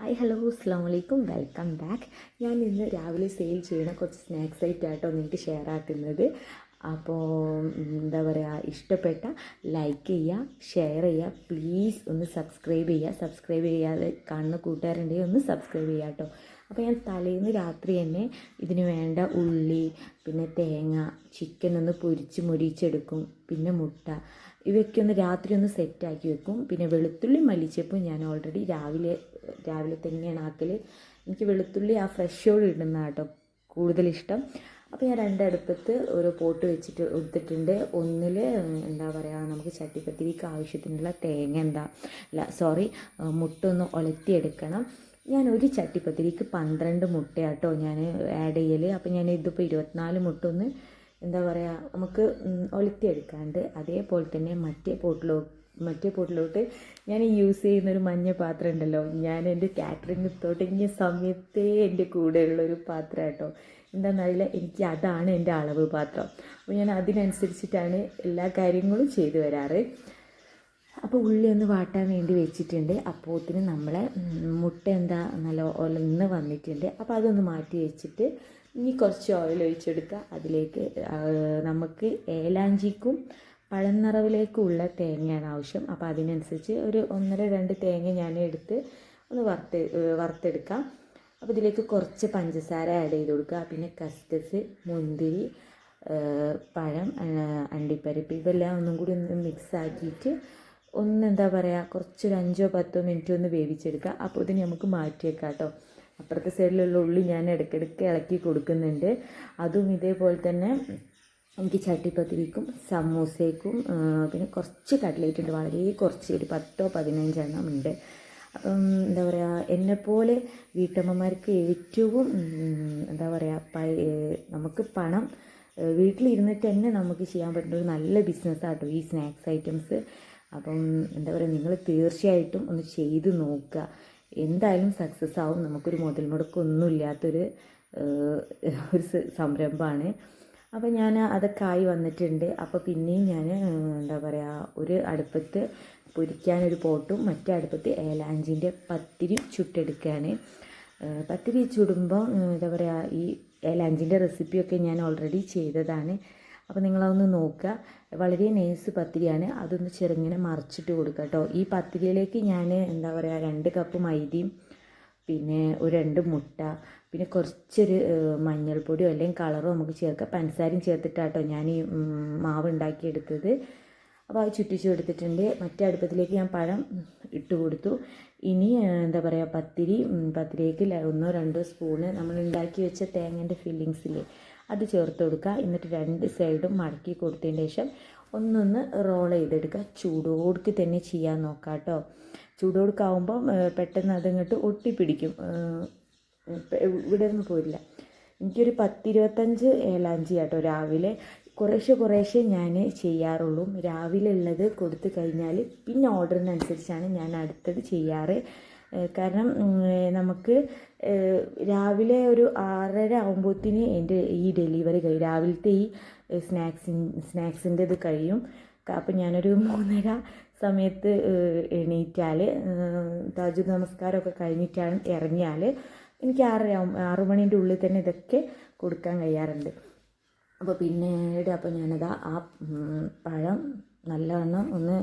Hi hello അസ്സാം വലൈക്കും welcome back. ഞാൻ ഇന്ന് രാവിലെ സെയിൽ ചെയ്യുന്ന കുറച്ച് സ്നാക്സ് ആയിട്ടാട്ടോ നിങ്ങൾക്ക് ഷെയർ ആക്കുന്നത്. അപ്പോൾ എന്താ പറയുക ഇഷ്ടപ്പെട്ട ലൈക്ക് ചെയ്യുക ഷെയർ ചെയ്യുക പ്ലീസ് ഒന്ന് സബ്സ്ക്രൈബ് ചെയ്യുക സബ്സ്ക്രൈബ് ചെയ്യാതെ കാണുന്ന കൂട്ടുകാരുണ്ടെങ്കിൽ ഒന്ന് സബ്സ്ക്രൈബ് ചെയ്യാട്ടോ. കേട്ടോ അപ്പോൾ ഞാൻ തലേന്ന് രാത്രി തന്നെ ഇതിന് വേണ്ട ഉള്ളി പിന്നെ തേങ്ങ ചിക്കൻ ഒന്ന് പൊരിച്ച് മുരിച്ചെടുക്കും പിന്നെ മുട്ട. ഇവയൊക്കെ ഒന്ന് രാത്രി ഒന്ന് സെറ്റാക്കി വെക്കും. പിന്നെ വെളുത്തുള്ളി മല്ലിച്ചപ്പും ഞാൻ ഓൾറെഡി രാവിലെ രാവിലെ തന്നെയാണ് ആക്കൽ എനിക്ക് വെളുത്തുള്ളി ആ ഫ്രഷോട് ഇടുന്ന കേട്ടോ കൂടുതലിഷ്ടം. അപ്പോൾ ഞാൻ രണ്ടടുപ്പത്ത് ഒരു പോട്ട് വെച്ചിട്ട് എടുത്തിട്ടുണ്ട്. ഒന്നിൽ എന്താ പറയുക നമുക്ക് ചട്ടിപ്പത്തിരിക്ക് ആവശ്യത്തിനുള്ള തേങ്ങ എന്താ അല്ല സോറി മുട്ട ഒന്ന് ഒലത്തിയെടുക്കണം. ഞാൻ ഒരു ചട്ടിപ്പത്തിരിക്ക് പന്ത്രണ്ട് മുട്ടയാട്ടോ ഞാൻ ആഡ് ചെയ്യൽ അപ്പോൾ ഞാൻ ഇതിപ്പോൾ ഇരുപത്തിനാല് മുട്ട ഒന്ന് എന്താ പറയുക നമുക്ക് ഒലത്തിയെടുക്കാണ്ട് അതേപോലെ തന്നെ മറ്റേ പോട്ടിലോ മറ്റേ പോട്ടിലോട്ട് ഞാൻ യൂസ് ചെയ്യുന്നൊരു മഞ്ഞ പാത്രം ഉണ്ടല്ലോ ഞാൻ എന്റെ കാറ്ററിംഗ് തുടങ്ങിയ സമയത്തേ എന്റെ കൂടെയുള്ളൊരു പാത്രം കേട്ടോ എന്താണെന്നറിയില്ല എനിക്ക് അതാണ് എന്റെ അളവ് പാത്രം. അപ്പോൾ ഞാൻ അതിനനുസരിച്ചിട്ടാണ് എല്ലാ കാര്യങ്ങളും ചെയ്തു വരാറ്. അപ്പോൾ ഉള്ളി ഒന്ന് വാട്ടാൻ വേണ്ടി വെച്ചിട്ടുണ്ട്. അപ്പോത്തിന് നമ്മൾ മുട്ട എന്താ നല്ല ഒലന്ന് വന്നിട്ടുണ്ട്. അപ്പോൾ അതൊന്ന് മാറ്റി വെച്ചിട്ട് ഇനി കുറച്ച് ഓയിൽ ഒഴിച്ചെടുക്കുക. അതിലേക്ക് നമുക്ക് ഏലാഞ്ചിക്കും പഴനിറവിലേക്കുള്ള തേങ്ങയാണ് ആവശ്യം. അപ്പോൾ അതിനനുസരിച്ച് ഒരു ഒന്നര രണ്ട് തേങ്ങ ഞാൻ എടുത്ത് ഒന്ന് വറുത്ത് വറുത്തെടുക്കാം. അപ്പോൾ ഇതിലേക്ക് കുറച്ച് പഞ്ചസാര ആഡ് ചെയ്ത് കൊടുക്കുക. പിന്നെ കസ്കസ് മുന്തിരി പഴം അണ്ടിപ്പരിപ്പ് ഇതെല്ലാം ഒന്നും കൂടി ഒന്ന് മിക്സ് ആക്കിയിട്ട് ഒന്ന് എന്താ പറയുക കുറച്ചൊരു അഞ്ചോ പത്തോ മിനിറ്റ് ഒന്ന് വേവിച്ചെടുക്കുക. അപ്പോൾ ഇതിന് നമുക്ക് മാറ്റിയേക്കാം കേട്ടോ. അപ്പുറത്തെ സൈഡിലുള്ള ഉള്ളി ഞാൻ ഇടയ്ക്കിടയ്ക്ക് ഇളക്കി കൊടുക്കുന്നുണ്ട്. അതും ഇതേപോലെ തന്നെ എനിക്ക് ചട്ടിപ്പത്തിരിക്കും സമൂസയ്ക്കും പിന്നെ കുറച്ച് കട്ട്ലേറ്റ് ഉണ്ട്. വളരെ കുറച്ച് ഒരു പത്തോ പതിനഞ്ചെണ്ണം ഉണ്ട്. അപ്പം എന്താ പറയുക എന്നെപ്പോലെ വീട്ടമ്മമാർക്ക് ഏറ്റവും എന്താ പറയുക നമുക്ക് പണം വീട്ടിലിരുന്നിട്ട് തന്നെ നമുക്ക് ചെയ്യാൻ പറ്റുന്ന ഒരു നല്ല ബിസിനസ്സാട്ടോ ഈ സ്നാക്സ് ഐറ്റംസ് അപ്പം എന്താ പറയുക നിങ്ങൾ തീർച്ചയായിട്ടും ഒന്ന് ചെയ്ത് നോക്കുക. എന്തായാലും സക്സസ് ആവും. നമുക്കൊരു മുതൽ മുടക്കൊന്നും ഇല്ലാത്തൊരു ഒരു സംരംഭമാണ്. അപ്പോൾ ഞാൻ അതൊക്കെ ആയി വന്നിട്ടുണ്ട്. അപ്പോൾ പിന്നെയും ഞാൻ എന്താ പറയുക ഒരു അടുപ്പത്ത് പൊരിക്കാനൊരു പോട്ടും മറ്റേ അടുപ്പത്ത് ഏലാഞ്ചിന്റെ പത്തിരി ചുട്ടെടുക്കുകയാണ്. പത്തിരി ചുടുമ്പോൾ എന്താ പറയുക ഈ ഏലാഞ്ചിന്റെ റെസിപ്പിയൊക്കെ ഞാൻ ഓൾറെഡി ചെയ്തതാണ്. അപ്പോൾ നിങ്ങളതൊന്ന് നോക്കുക. വളരെ നേഴ്സ് പത്തിരിയാണ്. അതൊന്ന് ചെറുങ്ങനെ മറിച്ചിട്ട് കൊടുക്കുക കേട്ടോ ഈ പത്തിരിയിലേക്ക് ഞാൻ എന്താ പറയുക രണ്ട് കപ്പ് മൈദയും പിന്നെ ഒരു രണ്ട് മുട്ട പിന്നെ കുറച്ചൊരു മഞ്ഞൾപ്പൊടിയോ അല്ലെങ്കിൽ കളറോ നമുക്ക് ചേർക്കാം. പഞ്ചസാരയും ചേർത്തിട്ടാട്ടോ ഞാൻ ഈ മാവ് ഉണ്ടാക്കിയെടുത്തത് അപ്പോൾ അത് ചുറ്റിച്ചു കൊടുത്തിട്ടുണ്ട് മറ്റേ അടുപ്പത്തിലേക്ക് ഞാൻ പഴം ഇട്ട് കൊടുത്തു. ഇനി എന്താ പറയുക പത്തിരി പത്തിരിക്ക് ഒന്നോ രണ്ടോ സ്പൂണ് നമ്മൾ ഉണ്ടാക്കി വെച്ച തേങ്ങന്റെ ഫില്ലിങ്സില്ലേ അത് ചേർത്ത് കൊടുക്കുക. എന്നിട്ട് രണ്ട് സൈഡും മടക്കി കൊടുത്തതിന് ശേഷം ഒന്നൊന്ന് റോൾ ചെയ്തെടുക്കുക. ചൂടോടുക്ക് തന്നെ ചെയ്യാൻ നോക്കാം കേട്ടോ. ചൂടോടുക്കാവുമ്പം പെട്ടെന്ന് അതിങ്ങോട്ട് ഒട്ടിപ്പിടിക്കും. ഇവിടെ നിന്ന് പോരില്ല എനിക്കൊരു പത്തിരുപത്തഞ്ച് ഏലാഞ്ചി കേട്ടോ രാവിലെ. കുറേശ്ശെ കുറേശ്ശെ ഞാൻ ചെയ്യാറുള്ളൂ. രാവിലെ ഉള്ളത് കൊടുത്തു കഴിഞ്ഞാൽ പിന്നെ ഓർഡറിനനുസരിച്ചാണ് ഞാൻ അടുത്തത് ചെയ്യാറ്. കാരണം നമുക്ക് രാവിലെ ഒരു ആറര ആകുമ്പോഴത്തേന് എന്റെ ഈ ഡെലിവറി കഴിയും. രാവിലത്തെ ഈ സ്നാക്സിൻ സ്നാക്സിന്റെ ഇത് കഴിയും. അപ്പം ഞാനൊരു മൂന്നര സമയത്ത് എണീറ്റാൽ താജു നമസ്കാരമൊക്കെ കഴിഞ്ഞിട്ടാണ് ഇറങ്ങിയാൽ എനിക്ക് ആറര ആറു മണീന്റെ ഉള്ളിൽ തന്നെ ഇതൊക്കെ കൊടുക്കാൻ കഴിയാറുണ്ട്. അപ്പോൾ പിന്നീട് അപ്പോൾ ഞാനത് ആ പഴം നല്ലവണ്ണം ഒന്ന്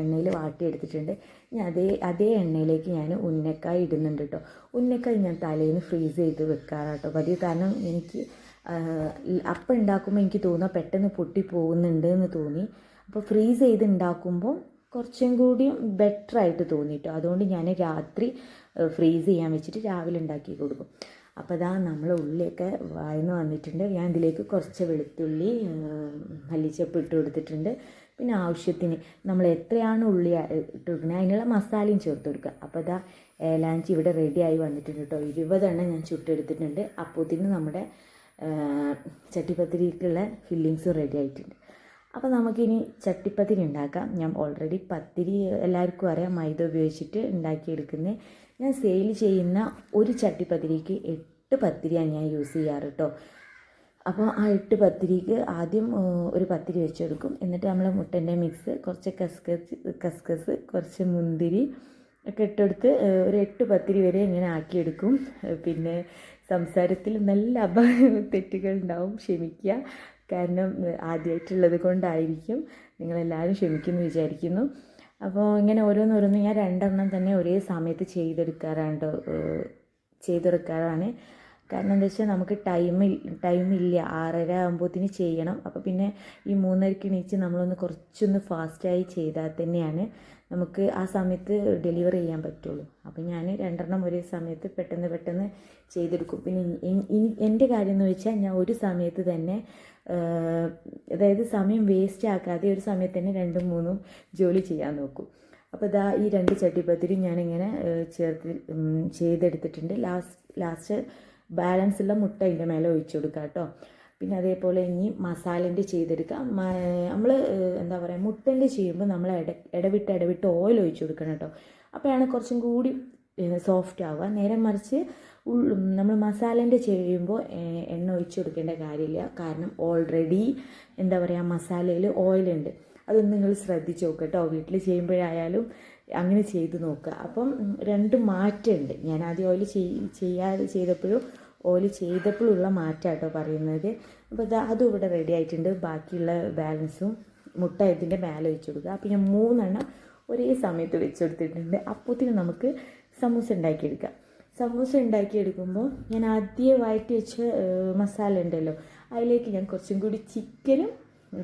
എണ്ണയിൽ വാട്ടിയെടുത്തിട്ടുണ്ട്. ഇനി അതേ അതേ എണ്ണയിലേക്ക് ഞാൻ ഉന്നക്കായ ഇടുന്നുണ്ട് കേട്ടോ ഉന്നക്കായ ഞാൻ തലേന്ന് ഫ്രീസ് ചെയ്ത് വെക്കാറാട്ടോ പതിവ് കാരണം എനിക്ക് അപ്പം ഉണ്ടാക്കുമ്പോൾ എനിക്ക് തോന്നുക പെട്ടെന്ന് പൊട്ടി പോകുന്നുണ്ട് എന്ന് തോന്നി. അപ്പോൾ ഫ്രീസ് ചെയ്ത് ഉണ്ടാക്കുമ്പോൾ കുറച്ചും കൂടി ബെറ്റർ ആയിട്ട് തോന്നി കേട്ടോ അതുകൊണ്ട് ഞാൻ രാത്രി ഫ്രീസ് ചെയ്യാൻ വെച്ചിട്ട് രാവിലെ ഉണ്ടാക്കി കൊടുക്കും. അപ്പോൾ അതാ നമ്മളെ ഉള്ളിയൊക്കെ വായന്ന് വന്നിട്ടുണ്ട്. ഞാൻ ഇതിലേക്ക് കുറച്ച് വെളുത്തുള്ളി മല്ലിച്ചപ്പ് ഇട്ട് കൊടുത്തിട്ടുണ്ട്. പിന്നെ ആവശ്യത്തിന് നമ്മൾ എത്രയാണ് ഉള്ളി ഇട്ട് അതിനുള്ള മസാലയും ചേർത്ത് കൊടുക്കുക. അപ്പോൾ അതാ ഏലാഞ്ചി ഇവിടെ റെഡിയായി വന്നിട്ടുണ്ട് കേട്ടോ. ഇരുപതെണ്ണം ഞാൻ ചുട്ടെടുത്തിട്ടുണ്ട്. അപ്പോത്തിന് നമ്മുടെ ചട്ടിപ്പത്തിരിക്കുള്ള ഫില്ലിങ്സും റെഡി ആയിട്ടുണ്ട്. അപ്പോൾ നമുക്കിനി ചട്ടിപ്പത്തിരി ഉണ്ടാക്കാം. ഞാൻ ഓൾറെഡി പത്തിരി എല്ലാവർക്കും അറിയാം മൈദ ഉപയോഗിച്ചിട്ട് ഉണ്ടാക്കിയെടുക്കുന്നത് ഞാൻ സെയിൽ ചെയ്യുന്ന ഒരു ചട്ടിപ്പത്തിരിക്ക് എട്ട് പത്തിരിയാണ് ഞാൻ യൂസ് ചെയ്യാറ് കേട്ടോ. അപ്പോൾ ആ എട്ട് പത്തിരിക്ക് ആദ്യം ഒരു പത്തിരി വെച്ചെടുക്കും. എന്നിട്ട് നമ്മൾ മുട്ടന്റെ മിക്സ് കുറച്ച് കസ്കസ് കസ്കസ് കുറച്ച് മുന്തിരി ഒക്കെ ഇട്ടെടുത്ത് ഒരു എട്ട് പത്തിരി വരെ ഇങ്ങനെ ആക്കിയെടുക്കും. പിന്നെ സംസാരത്തിൽ നല്ല അപ തെറ്റുകൾ ഉണ്ടാവും. ക്ഷമിക്കുക. കാരണം ആദ്യമായിട്ടുള്ളത് കൊണ്ടായിരിക്കും. നിങ്ങളെല്ലാവരും ക്ഷമിക്കുമെന്ന് വിചാരിക്കുന്നു. അപ്പോൾ ഇങ്ങനെ ഓരോന്നോരോന്ന് ഞാൻ രണ്ടെണ്ണം തന്നെ ഒരേ സമയത്ത് ചെയ്തെടുക്കാറാണ് ചെയ്തെടുക്കാറാണ്. കാരണം എന്താ വെച്ചാൽ നമുക്ക് ടൈമിൽ ടൈമില്ല ആറര ആകുമ്പോഴത്തേന് ചെയ്യണം. അപ്പോൾ പിന്നെ ഈ മൂന്നരക്ക് എണീച്ച് നമ്മളൊന്ന് കുറച്ചൊന്ന് ഫാസ്റ്റായി ചെയ്താൽ തന്നെയാണ് നമുക്ക് ആ സമയത്ത് ഡെലിവർ ചെയ്യാൻ പറ്റുള്ളൂ. അപ്പോൾ ഞാൻ രണ്ടെണ്ണം ഒരേ സമയത്ത് പെട്ടെന്ന് പെട്ടെന്ന് ചെയ്തെടുക്കും. പിന്നെ എന്റെ കാര്യം എന്ന് വെച്ചാൽ ഞാൻ ഒരു സമയത്ത് തന്നെ അതായത് സമയം വേസ്റ്റ് ആക്കാതെ ഒരു സമയത്ത് തന്നെ രണ്ടും മൂന്നും ജോലി ചെയ്യാൻ നോക്കും. അപ്പോൾ ഇതാ ഈ രണ്ട് ചട്ടിപ്പത്തിരി ഞാനിങ്ങനെ ചേർത്ത് ചെയ്തെടുത്തിട്ടുണ്ട്. ലാസ്റ്റ് ലാസ്റ്റ് ബാലൻസ് ഉള്ള മുട്ട അതിന്റെ മേലെ ഒഴിച്ചു കൊടുക്കുക കേട്ടോ. പിന്നെ അതേപോലെ ഇനി മസാലേന്റെ ചെയ്തെടുക്കാം നമ്മൾ എന്താ പറയുക മുട്ടന്റെ ചെയ്യുമ്പോൾ നമ്മൾ ഇട ഇടവിട്ട് ഇടവിട്ട് ഓയിൽ ഒഴിച്ചു കൊടുക്കണം കേട്ടോ. അപ്പോഴാണ് കുറച്ചും കൂടി സോഫ്റ്റ് ആവുക. നേരെ മറിച്ച് നമ്മൾ മസാലേന്റെ ചെയ്യുമ്പോൾ എണ്ണ ഒഴിച്ചു കൊടുക്കേണ്ട കാര്യമില്ല. കാരണം ഓൾറെഡി എന്താ പറയുക മസാലയിൽ ഓയിലുണ്ട് അതൊന്നും നിങ്ങൾ ശ്രദ്ധിച്ച് നോക്കുക കേട്ടോ. വീട്ടിൽ ചെയ്യുമ്പോഴായാലും അങ്ങനെ ചെയ്ത് നോക്കുക. അപ്പം രണ്ട് മാറ്റമുണ്ട്. ഞാൻ ആദ്യം ഓയിൽ ചെയ്യാതെ ചെയ്തപ്പോഴും ഓയിൽ ചെയ്തപ്പോഴുള്ള മാറ്റം കേട്ടോ പറയുന്നത്. അപ്പോൾ ഇത് അതും ഇവിടെ റെഡി ആയിട്ടുണ്ട്. ബാക്കിയുള്ള ബാലൻസും മുട്ട ഇതിന്റെ മേലെ വെച്ച് കൊടുക്കുക. പിന്നെ മൂന്നെണ്ണം ഒരേ സമയത്ത് വെച്ച് കൊടുത്തിട്ടുണ്ട്. അപ്പോഴത്തേക്കും നമുക്ക് സമൂസ ഉണ്ടാക്കിയെടുക്കാം. സമൂസ ഉണ്ടാക്കിയെടുക്കുമ്പോൾ ഞാൻ ആദ്യമായിട്ട് വെച്ച ഏഹ്, മസാല ഉണ്ടല്ലോ അതിലേക്ക് ഞാൻ കുറച്ചും കൂടി ചിക്കനും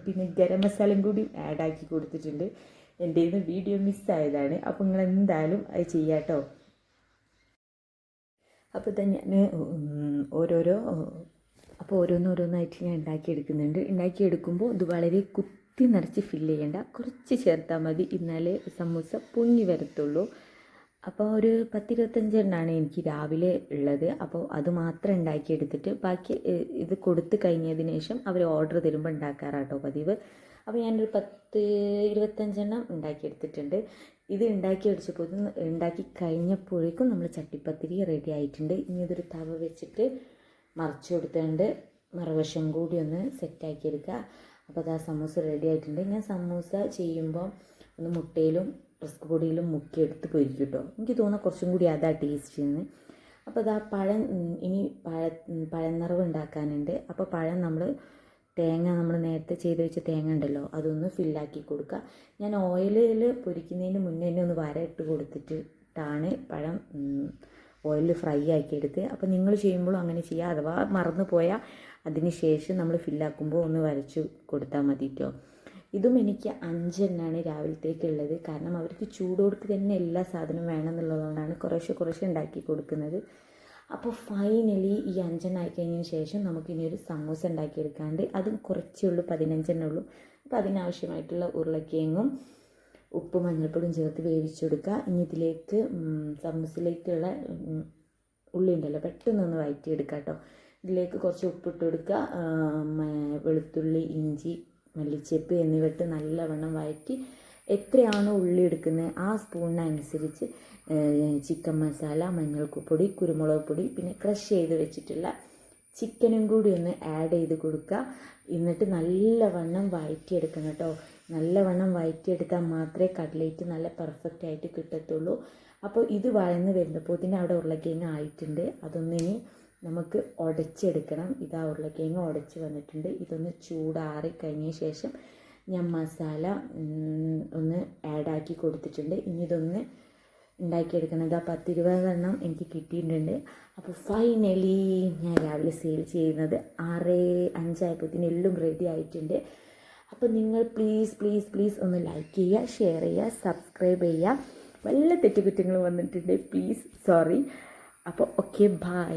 പിന്നെ ഗരം മസാലയും കൂടി ആഡാക്കി കൊടുത്തിട്ടുണ്ട്. എന്റെ വീഡിയോ മിസ്സായതാണ് അപ്പോൾ നിങ്ങൾ എന്തായാലും അത് ചെയ്യാട്ടോ. അപ്പോൾ തന്നെ ഞാൻ ഓരോരോ അപ്പോൾ ഓരോന്നോരോന്നായിട്ട് ഞാൻ ഉണ്ടാക്കിയെടുക്കുന്നുണ്ട് ഉണ്ടാക്കിയെടുക്കുമ്പോൾ ഇത് വളരെ കുത്തി നിറച്ച് ഫില്ല് ചെയ്യേണ്ട. കുറച്ച് ചേർത്താൽ മതി. എന്നാലേ സമൂസ പൊങ്ങി വരത്തുള്ളൂ. അപ്പോൾ ഒരു പത്തിരുപത്തഞ്ചെണ്ണാണ് എനിക്ക് രാവിലെ ഉള്ളത്. അപ്പോൾ അത് മാത്രം ഉണ്ടാക്കിയെടുത്തിട്ട് ബാക്കി ഇത് കൊടുത്തു കഴിഞ്ഞതിന് ശേഷം അവർ ഓർഡർ തരുമ്പോൾ ഉണ്ടാക്കാറാട്ടോ പതിവ്. അപ്പോൾ ഞാനൊരു പത്ത് ഇരുപത്തഞ്ചെണ്ണം ഉണ്ടാക്കിയെടുത്തിട്ടുണ്ട് ഇത് ഉണ്ടാക്കി അടിച്ചപ്പോൾ ഉണ്ടാക്കി കഴിഞ്ഞപ്പോഴേക്കും നമ്മൾ ചട്ടിപ്പത്തിരി റെഡി ആയിട്ടുണ്ട്. ഇനി ഇതൊരു തവ വെച്ചിട്ട് മറിച്ച് കൊടുത്തുകൊണ്ട് മറുവശം കൂടി ഒന്ന് സെറ്റാക്കി എടുക്കുക. അപ്പോൾ അത് ആ സമൂസ റെഡി ആയിട്ടുണ്ട്. ഞാൻ സമൂസ ചെയ്യുമ്പോൾ ഒന്ന് മുട്ടയിലും റസ്ക് പൊടിയിലും മുക്കി എടുത്ത് പൊരിക്കും കേട്ടോ എനിക്ക് തോന്നുന്നു കുറച്ചും കൂടി അതാ ടേസ്റ്റ് എന്ന് അപ്പോൾ അതാ പഴം ഇനി പഴ പഴനിറവ് ഉണ്ടാക്കാനുണ്ട് അപ്പോൾ പഴം നമ്മൾ തേങ്ങ നമ്മൾ നേരത്തെ ചെയ്ത് വെച്ച തേങ്ങ ഉണ്ടല്ലോ അതൊന്ന് ഫില്ലാക്കി കൊടുക്കുക. ഞാൻ ഓയിലിൽ പൊരിക്കുന്നതിന് മുന്നേ തന്നെ ഒന്ന് വര ഇട്ട് കൊടുത്തിട്ടാണ് പഴം ഓയിലിൽ ഫ്രൈ ആക്കിയെടുത്ത് അപ്പോൾ നിങ്ങൾ ചെയ്യുമ്പോഴും അങ്ങനെ ചെയ്യുക അഥവാ മറന്നു പോയാൽ അതിന് ശേഷം നമ്മൾ ഫില്ലാക്കുമ്പോൾ ഒന്ന് വരച്ച് കൊടുത്താൽ മതി കേട്ടോ ഇതും എനിക്ക് അഞ്ചെണ്ണാണ് രാവിലത്തേക്കുള്ളത് കാരണം അവർക്ക് ചൂടോടുക്ക് തന്നെ എല്ലാ സാധനവും വേണമെന്നുള്ളതുകൊണ്ടാണ് കുറേശ്ശെ കുറേശ്ശെ ഉണ്ടാക്കി കൊടുക്കുന്നത്. അപ്പോൾ ഫൈനലി ഈ അഞ്ചെണ്ണം ആയി കഴിഞ്ഞതിന് ശേഷം നമുക്ക് ഇനി ഒരു സമൂസ ഉണ്ടാക്കിയെടുക്കാണ്ട് അതും കുറച്ചേ ഉള്ളൂ പതിനഞ്ചെണ്ണേ ഉള്ളൂ. അപ്പോൾ അതിനാവശ്യമായിട്ടുള്ള ഉരുളക്കിഴങ്ങും ഉപ്പും മഞ്ഞൾപ്പൊടിയും ചേർത്ത് വേവിച്ചെടുക്കുക ഇനി ഇതിലേക്ക് സമൂസയിലേക്കുള്ള ഉള്ളി ഉണ്ടല്ലോ പെട്ടെന്നൊന്ന് വഴറ്റിയെടുക്കുക കേട്ടോ. ഇതിലേക്ക് കുറച്ച് ഉപ്പിട്ട് കൊടുക്കുക. വെളുത്തുള്ളി ഇഞ്ചി മല്ലിച്ചെപ്പ് എന്നിവ ഇട്ട് നല്ലവണ്ണം വഴറ്റി എത്രയാണോ ഉള്ളി എടുക്കുന്നത് ആ സ്പൂണിനനുസരിച്ച് ചിക്കൻ മസാല മഞ്ഞൾപ്പൊടി കുരുമുളക് പൊടി പിന്നെ ക്രഷ് ചെയ്ത് വെച്ചിട്ടുള്ള ചിക്കനും കൂടി ഒന്ന് ആഡ് ചെയ്ത് കൊടുക്കുക എന്നിട്ട് നല്ലവണ്ണം വഴറ്റിയെടുക്കണം കേട്ടോ നല്ലവണ്ണം വഴറ്റിയെടുത്താൽ മാത്രമേ കട്ലേറ്റ് നല്ല പെർഫെക്റ്റ് ആയിട്ട് കിട്ടത്തുള്ളൂ. അപ്പോൾ ഇത് വഴന്ന് വരുന്നപ്പോൾ തന്നെ അവിടെ ഉരുളക്കിഴങ്ങ് ആയിട്ടുണ്ട്. അതൊന്നിനി നമുക്ക് ഉടച്ചെടുക്കണം ഇതാ ഉരുളക്കിഴങ്ങ് ഉടച്ച് വന്നിട്ടുണ്ട്. ഇതൊന്ന് ചൂടാറി കഴിഞ്ഞ ശേഷം ഞാൻ മസാല ഒന്ന് ആഡാക്കി കൊടുത്തിട്ടുണ്ട്. ഇനി ഇതൊന്ന് ഉണ്ടാക്കിയെടുക്കുന്നത്. ആ പത്തിരുപതെണ്ണം എനിക്ക് കിട്ടിയിട്ടുണ്ട്. അപ്പോൾ ഫൈനലി ഞാൻ രാവിലെ സെയിൽ ചെയ്യുന്നത് ആറ് അഞ്ചായപ്പോഴത്തേന് എല്ലാം റെഡി ആയിട്ടുണ്ട്. അപ്പോൾ നിങ്ങൾ പ്ലീസ് പ്ലീസ് പ്ലീസ് ഒന്ന് ലൈക്ക് ചെയ്യുക ഷെയർ ചെയ്യുക സബ്സ്ക്രൈബ് ചെയ്യുക. വല്ല തെറ്റുകുറ്റങ്ങൾ വന്നിട്ടുണ്ട് പ്ലീസ് സോറി അപ്പോൾ ഓക്കെ ബായ്